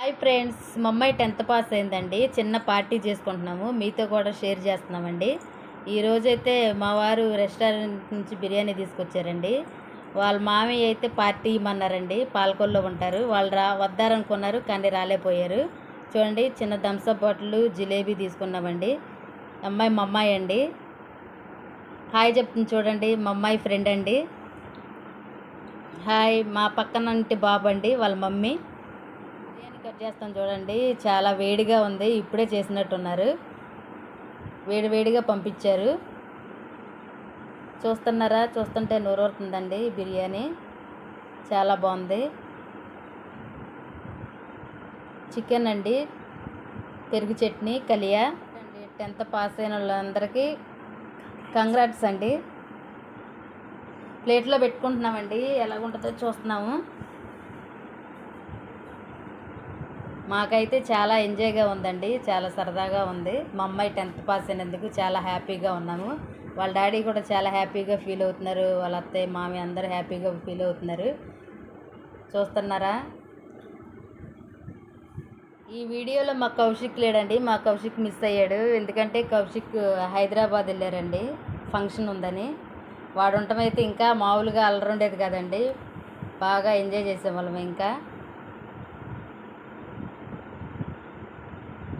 Hi friends మా అమ్మాయి tenth pass అయిందండి. చిన్న పార్టీ చేసుకుంటున్నాము. మీతో కూడా షేర్ చేస్తున్నామండి. ఈరోజైతే మా వారు రెస్టారెంట్ నుంచి బిర్యానీ తీసుకొచ్చారండి. వాళ్ళ మామయ్య అయితే పార్టీ ఇమ్మన్నారండి. పాలకొల్లో ఉంటారు. వాళ్ళు రా వద్దారనుకున్నారు కానీ రాలేపోయారు చూడండి చిన్న థమ్స్అప్ బాటిల్ జిలేబీ తీసుకున్నామండి. అమ్మాయి మా అమ్మాయి అండి. హాయ్ చెప్తుంది చూడండి మా అమ్మాయి ఫ్రెండ్ అండి. హాయ్ మా పక్కనంటి బాబు అండి వాళ్ళ మమ్మీ. కట్ చేస్తాం చూడండి. చాలా వేడిగా ఉంది. ఇప్పుడే చేసినట్టున్నారు. వేడి వేడిగా పంపించారు. చూస్తున్నారా? చూస్తుంటే నూరవుతుందండి బిర్యానీ. చాలా బాగుంది. చికెన్ అండి. పెరుగు చట్నీ కలియా. అండి టెన్త్ పాస్ అయిన వాళ్ళందరికీ కంగ్రాట్స్ అండి. ప్లేట్లో పెట్టుకుంటున్నామండి. ఎలా ఉంటుందో చూస్తున్నాము. మాకైతే చాలా ఎంజాయ్గా ఉందండి. చాలా సరదాగా ఉంది. మా అమ్మాయి టెన్త్ పాస్ అయినందుకు చాలా హ్యాపీగా ఉన్నాము. వాళ్ళ డాడీ కూడా చాలా హ్యాపీగా ఫీల్ అవుతున్నారు. వాళ్ళ అత్తయ్య మామి అందరూ హ్యాపీగా ఫీల్ అవుతున్నారు. చూస్తున్నారా? ఈ వీడియోలో మా కౌశిక్ లేడండి. మా కౌశిక్ మిస్ అయ్యాడు. ఎందుకంటే కౌశిక్ హైదరాబాద్ వెళ్ళారండి. ఫంక్షన్ ఉందని. వాడు ఉండటం అయితే ఇంకా మామూలుగా అల్లరుండేది కదండి. బాగా ఎంజాయ్ చేసేవాళ్ళం ఇంకా.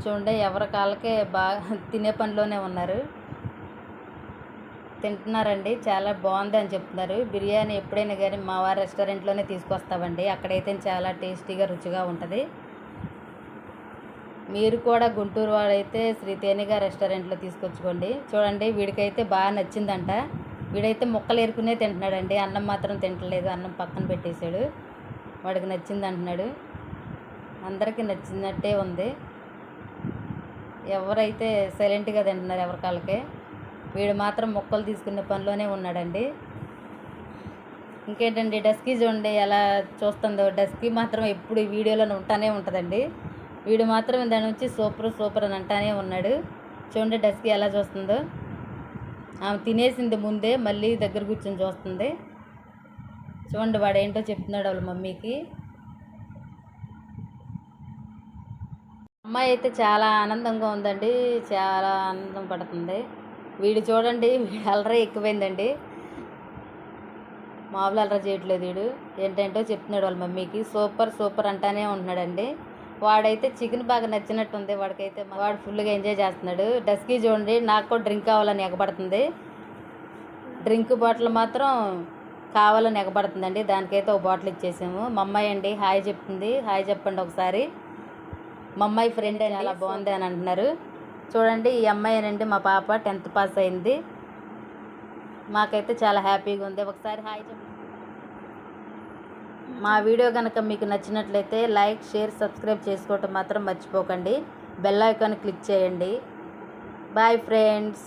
చూడండి ఎవరి కాళ్ళకే బాగా తినే పనిలోనే ఉన్నారు. తింటున్నారండి చాలా బాగుంది అని చెప్తున్నారు. బిర్యానీ ఎప్పుడైనా కానీ మా వారి రెస్టారెంట్లోనే తీసుకొస్తామండి. అక్కడైతే చాలా టేస్టీగా రుచిగా ఉంటుంది. మీరు కూడా గుంటూరు వాడైతే శ్రీ తేనిగా రెస్టారెంట్లో తీసుకొచ్చుకోండి. చూడండి వీడికైతే బాగా నచ్చిందంట. వీడైతే ముక్కలు ఏరుకునే తింటున్నాడండి. అన్నం మాత్రం తింటలేదు అన్నం పక్కన పెట్టేశాడు. వాడికి నచ్చింది అంటున్నాడు అందరికీ నచ్చినట్టే ఉంది. ఎవరైతే సైలెంట్గా తింటున్నారు ఎవరికాళ్ళకి వీడు మాత్రం మొక్కలు తీసుకునే పనిలోనే ఉన్నాడండి. ఇంకేంటండి డస్కీ చూడండి ఎలా చూస్తుందో. డస్కీ మాత్రం ఎప్పుడు వీడియోలోనే వీడియోలో ఉంటానే ఉంటుందండి. వీడు మాత్రం దాని నుంచి సూపర్ సూపర్ అని అంటానే ఉన్నాడు. చూడండి డస్కీ ఎలా చూస్తుందో. ఆమె తినేసింది ముందే మళ్ళీ దగ్గర కూర్చొని చూస్తుంది. చూడండి వాడు ఏంటో చెప్తున్నాడు వాళ్ళ మమ్మీకి. అమ్మాయి అయితే చాలా ఆనందంగా ఉందండి. చాలా ఆనందం పడుతుంది. వీడు చూడండి వీడు అలరే ఎక్కువైందండి. మామూలు అలర చేయట్లేదు వీడు. ఏంటంటో చెప్తున్నాడు వాళ్ళ మమ్మీకి. సూపర్ సూపర్ అంటానే ఉంటున్నాడండి. వాడైతే చికెన్ బాగా నచ్చినట్టుంది. వాడికైతే వాడు ఫుల్గా ఎంజాయ్ చేస్తున్నాడు. డస్కీ చూడండి నాకు కూడా డ్రింక్ కావాలని ఎగబడుతుంది. డ్రింక్ బాటిల్ మాత్రం కావాలని ఎగబడుతుందండి. దానికైతే ఒక బాటిల్ ఇచ్చేసాము. మా అమ్మాయి అండి హాయ్ చెప్తుంది. హాయ్ చెప్పండి ఒకసారి. మా అమ్మాయి ఫ్రెండ్ అని అలా బాగుంది అని అంటున్నారు. చూడండి ఈ అమ్మాయి అనండి మా పాప టెన్త్ పాస్ అయింది. మాకైతే చాలా హ్యాపీగా ఉంది. ఒకసారి హాయ్ చెప్పండి. మా వీడియో కనుక మీకు నచ్చినట్లయితే లైక్ షేర్ సబ్స్క్రైబ్ చేసుకోవటం మాత్రం మర్చిపోకండి. బెల్ ఐకాన్ క్లిక్ చేయండి. Bye friends